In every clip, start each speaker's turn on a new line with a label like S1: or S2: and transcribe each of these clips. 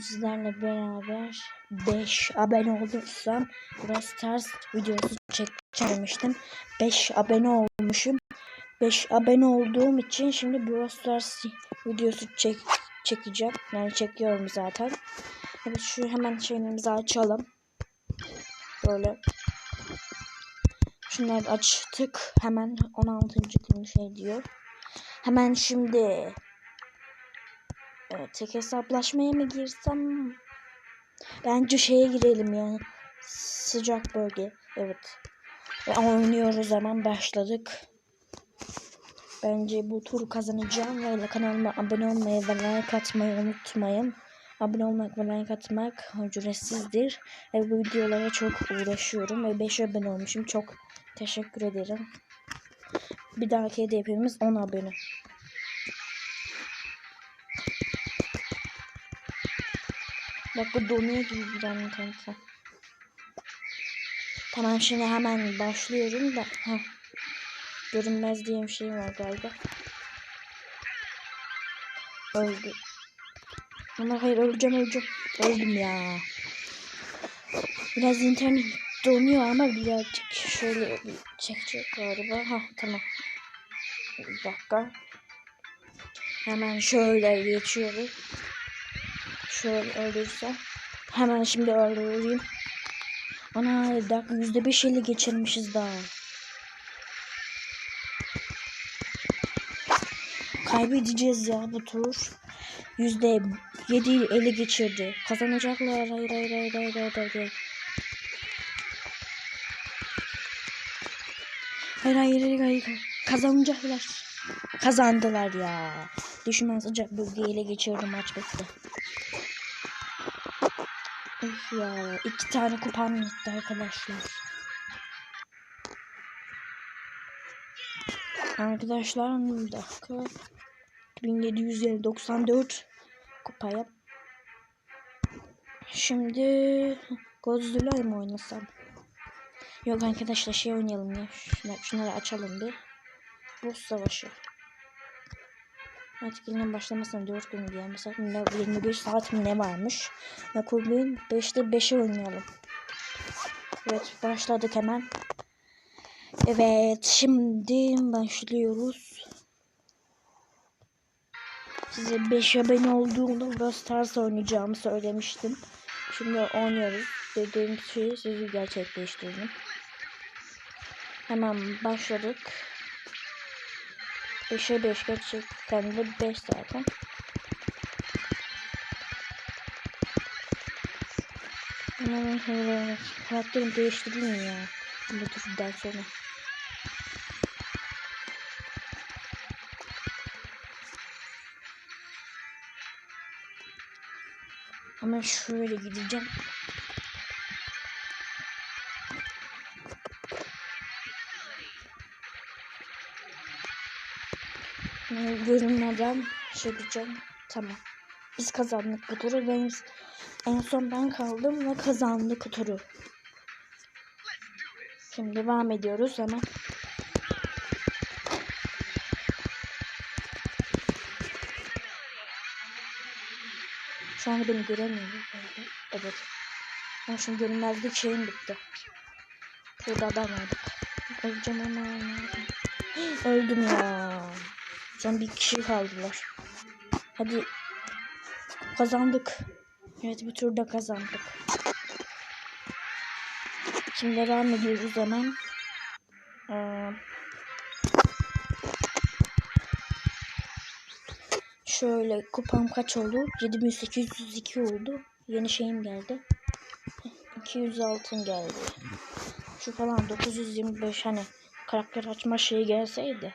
S1: sizlerle beraber 5 abone olursam Brawl Stars videosu çekmiştim. 5 abone olmuşum. 5 abone olduğum için şimdi Brawl Stars videosu çek çekeceğim. Yani çekiyorum zaten. Evet şu hemen şeylerimizi açalım. Böyle. Şunları açtık. Hemen 16. gün şey diyor. Hemen şimdi Evet, tek hesaplaşmaya mı girsem? Bence şeye girelim yani. Sıcak bölge. Evet. Ve oynuyoruz hemen başladık. Bence bu tur kazanacağım ve kanalıma abone olmayı ve like atmayı unutmayın. Abone olmak ve like atmak ücretsizdir. Ve bu videolara çok uğraşıyorum ve 5 abone olmuşum. Çok teşekkür ederim. Bir dahaki hedefimiz 10 abone. Bu donuyor gibi bir an kanka. Tamam şimdi hemen başlıyorum da. Heh. Görünmez diye bir şey var galiba. Öldü. Ama hayır öleceğim öleceğim. Öldüm ya. Biraz internet donuyor ama birazcık şöyle bir çekecek galiba. Ha tamam. Bir dakika. Hemen şöyle geçiyoruz. Şöyle öldürse. Hemen şimdi öldüreyim. Ana dakika yüzde beş eli geçirmişiz daha. Kaybedeceğiz ya bu tur. Yüzde yedi eli geçirdi. Kazanacaklar. Hayır hayır hayır hayır hayır hayır. Hayır hayır hayır hayır. Kazanacaklar. Kazandılar ya. Düşman sıcak bölgeyi ele geçirdi maç bitti. Ya iki tane kupam gitti arkadaşlar. Arkadaşlar bir dakika. 1794 kupaya. Şimdi Godzilla mı oynasam? Yok arkadaşlar şey oynayalım ya. Şunları, şunları açalım bir. Boss savaşı. Artık yılın başlamasına 4 gün diye mesela 25 saat mi ne varmış. Bugün 5'te 5'e oynayalım. Evet başladık hemen. Evet şimdi başlıyoruz. Size 5 abone olduğumda Brawl Stars oynayacağımı söylemiştim. Şimdi oynuyoruz. Dediğim şeyi sizi gerçekleştirdim. Hemen başladık. 5'e 5 gerçekten de 5 zaten. Hemen şöyle karakterimi değiştireyim mi ya? Bu turdan sonra. Hemen şöyle gideceğim. Görünmeden şey yapacağım. Tamam. Biz kazandık bu turu. Benim en son ben kaldım ve kazandık turu. Şimdi devam ediyoruz hemen. Şu an beni göremiyor. Evet. Ama şimdi görünmezlik şeyim bitti. Burada adam vardı. Öleceğim ama. Öldüm ya. Son bir kişi kaldılar. Hadi kazandık. Evet bu turda kazandık. Şimdi devam ediyoruz hemen. Ee, şöyle kupam kaç oldu? 7802 oldu. Yeni şeyim geldi. 200 altın geldi. Şu falan 925 hani karakter açma şeyi gelseydi.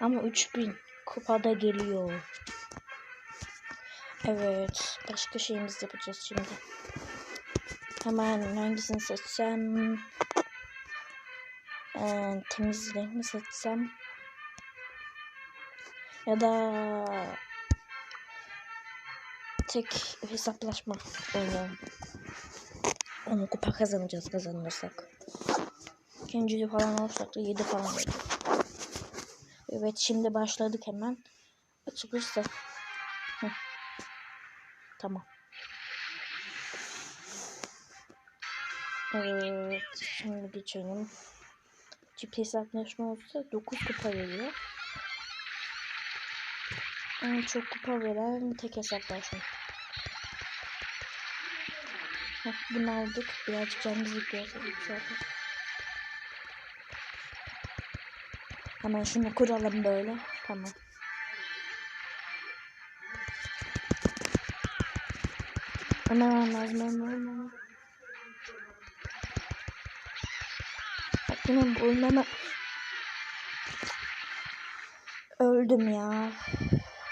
S1: Ama 3000 kupada geliyor. Evet. Başka şeyimiz yapacağız şimdi. Hemen hangisini seçsem? Ee, temizlik mi seçsem? Ya da tek hesaplaşma oynayalım. Onu kupa kazanacağız kazanırsak. İkinci falan olursak da 7 falan olur. Evet şimdi başladık hemen. Açılırsa. Hı. Tamam. Evet şimdi geçelim. Çip hesaplaşma olsa 9 kupa veriyor. En çok kupa veren tek hesaplaşma. Heh, bunu aldık. Birazcık canımızı gösterdik zaten. Hemen şunu kuralım böyle. Tamam. Hemen lazım hemen hemen. Bak yine bu oyunlama öldüm ya.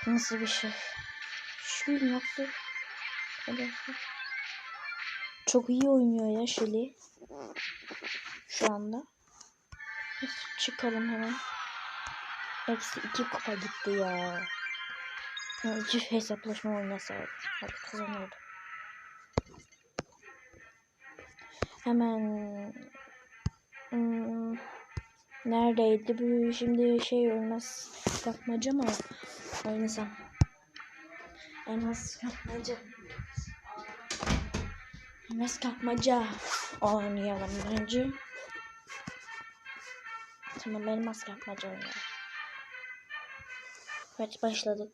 S1: Nasıl bir şey? Şu nasıl? Çok iyi oynuyor ya Shelly. Şu anda. Nasıl çıkalım hemen. Eksi iki kupa gitti ya. Yani Çift hesaplaşma oynasaydı. Hadi kazanıyordu. Hemen hmm, neredeydi bu şimdi şey ölmez kapmaca mı oynasam en az kapmaca Elmas kapmaca oynayalım bence. Tamam elmas kapmaca oynayalım. Evet başladık.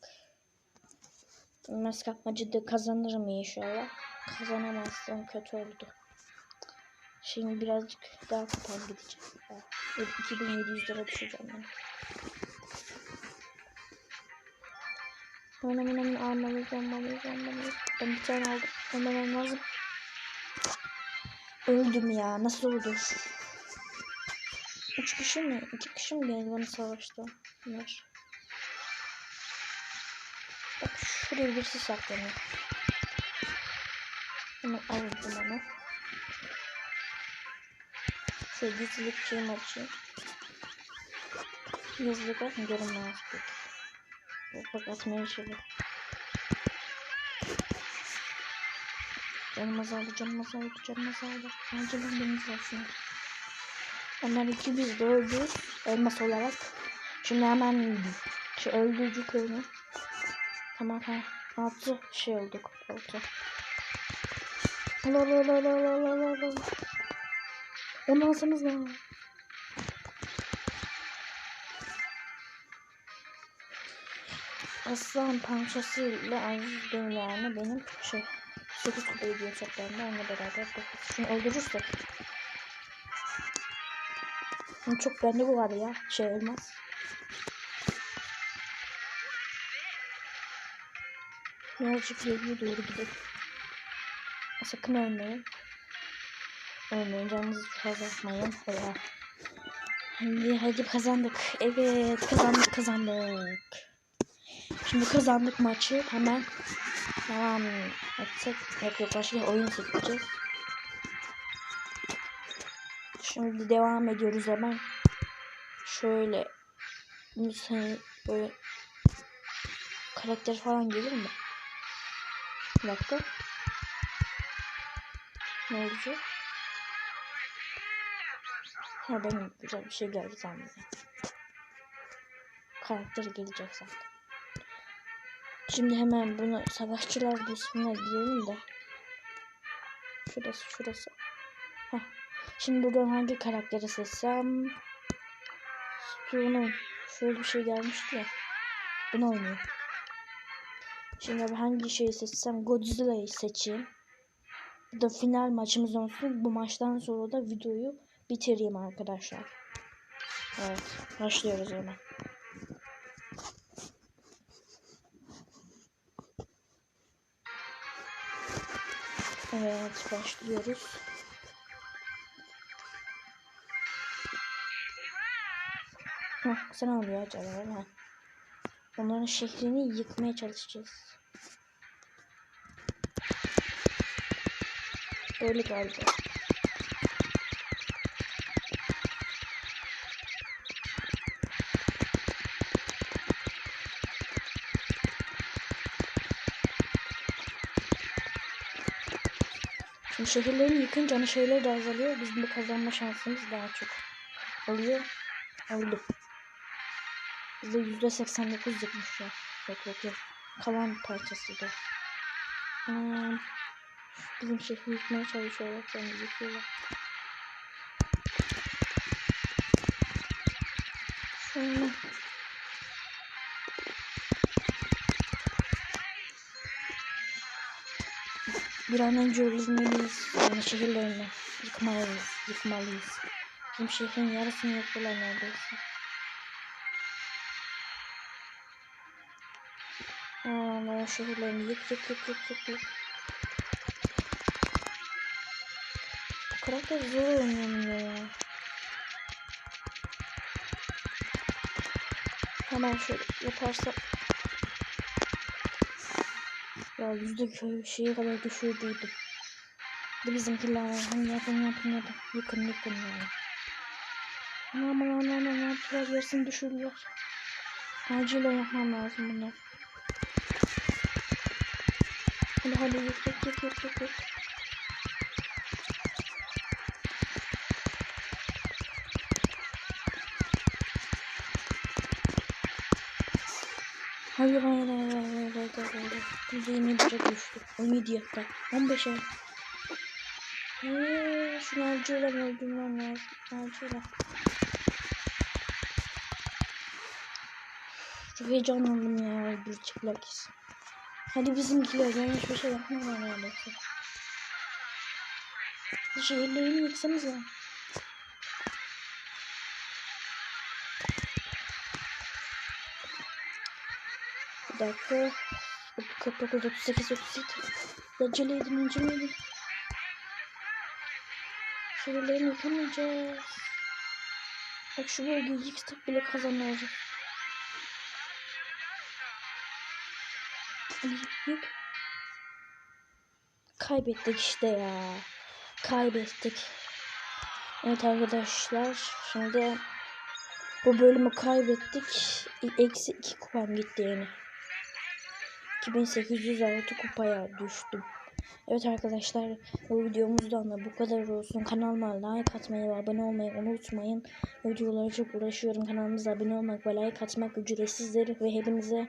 S1: Elmas kapmacada kazanırım inşallah. Kazanamazsam kötü oldu. Şimdi birazcık daha kupam gideceğim. Ya, 2700 lira düşeceğim ben. Hemen hemen hemen almalıyız almalıyız almalıyız. Ben bir tane aldım. Hemen lazım. Öldüm ya. Nasıl oldu? Üç kişi mi? İki kişi mi geldi bana savaşta? Bunlar. Şuraya birisi saklanıyor. Hemen aldım onu. Şöyle gizlilik şeyimi açayım. Gizlilik bakın görünmez. Bak atmaya çalışıyorum. Canım azaldı, canım azaldı, canım azaldı. Acilen deniz olsun. Onlar iki biz de öldü. Elmas olarak. Şimdi hemen öldürdük onu. Tamam tamam. Altı şey olduk. Altı. La la la la la la la la. Onu alsanız da. Aslan parçasıyla aziz yani benim şey 8 kupa ediyor toplamda onunla beraber 9. Şunu öldürürsek. Çok bende bu var ya şey olmaz. Birazcık geriye doğru gidelim. Sakın ölmeyin. Ölmeyin canınızı fazla atmayın. Hadi, hadi kazandık. Evet kazandık kazandık. Şimdi kazandık maçı hemen devam etsek. Yok yok başka oyun seçeceğiz. Şimdi devam ediyoruz hemen. Şöyle mesela böyle karakter falan gelir mi? Bir dakika. Ne olacak? Ha benim güzel bir şey geldi sanırım. Karakter gelecek zaten. Şimdi hemen bunu savaşçılar ismine girelim de. Şurası şurası. Heh. Şimdi buradan hangi karakteri seçsem? Bunu şöyle bir şey gelmişti ya. Bunu oynuyor. Şimdi abi hangi şeyi seçsem Godzilla'yı seçeyim. Bu da final maçımız olsun. Bu maçtan sonra da videoyu bitireyim arkadaşlar. Evet başlıyoruz hemen. Evet başlıyoruz. Heh, sen oluyor acaba ha? Onların şehrini yıkmaya çalışacağız. Öyle galiba. Şimdi şehirleri yıkınca hani şeyler de azalıyor. Bizim de kazanma şansımız daha çok oluyor. Öldüm. Bize yüzde seksen dokuz yapmış ya. Yok yok yok. Kalan parçası da. Hmm. Bizim şehri yıkmaya çalışıyorlar. Kendimizi yıkıyorlar. Şöyle. Bir an önce ölmeliyiz. Yani şehirlerini yıkmalıyız. Yıkmalıyız. Bizim şehrin yarısını yıkıyorlar neredeyse. Aa, şehirlerini yık yık yık yık yık yık. Bu karakter zor oynanıyor ya. Hemen şöyle yaparsak. Ya yüzde şeye kadar düşürdüydüm. De bizimkiler hani yapın yapın yapın. Yıkın yıkın yani. Aman aman aman aman yarısını düşürdüler. Acilen yapmam lazım bunlar. Hadi hadi yık yık yık yık yık yık. Hayır hayır hayır hayır hayır hayır. Kuzeyine bire düştü. 17 dakika. 15 ay. Eee, şunu acilen öldürmem lazım. Acilen. Çok heyecanlandım ya öldürecekler kesin. Hadi bizimkiler ben hiçbir şey yapmıyorlar neredeyse. Şehirlerini yıksanız ya. Bir dakika. 49, 38, 37. Acele edin, acele edin. Şehirlerini yıkamayacağız. Bak şu bölgeyi yıksak bile kazanırız. Yık. Kaybettik işte ya. Kaybettik. Evet arkadaşlar. Şimdi bu bölümü kaybettik. Eksi 2 kupam gitti yani. 2806 kupaya düştüm. Evet arkadaşlar bu videomuzdan da bu kadar olsun. Kanalıma like atmayı ve abone olmayı unutmayın. Videolara çok uğraşıyorum. Kanalımıza abone olmak ve like atmak ücretsizdir. Ve hepinize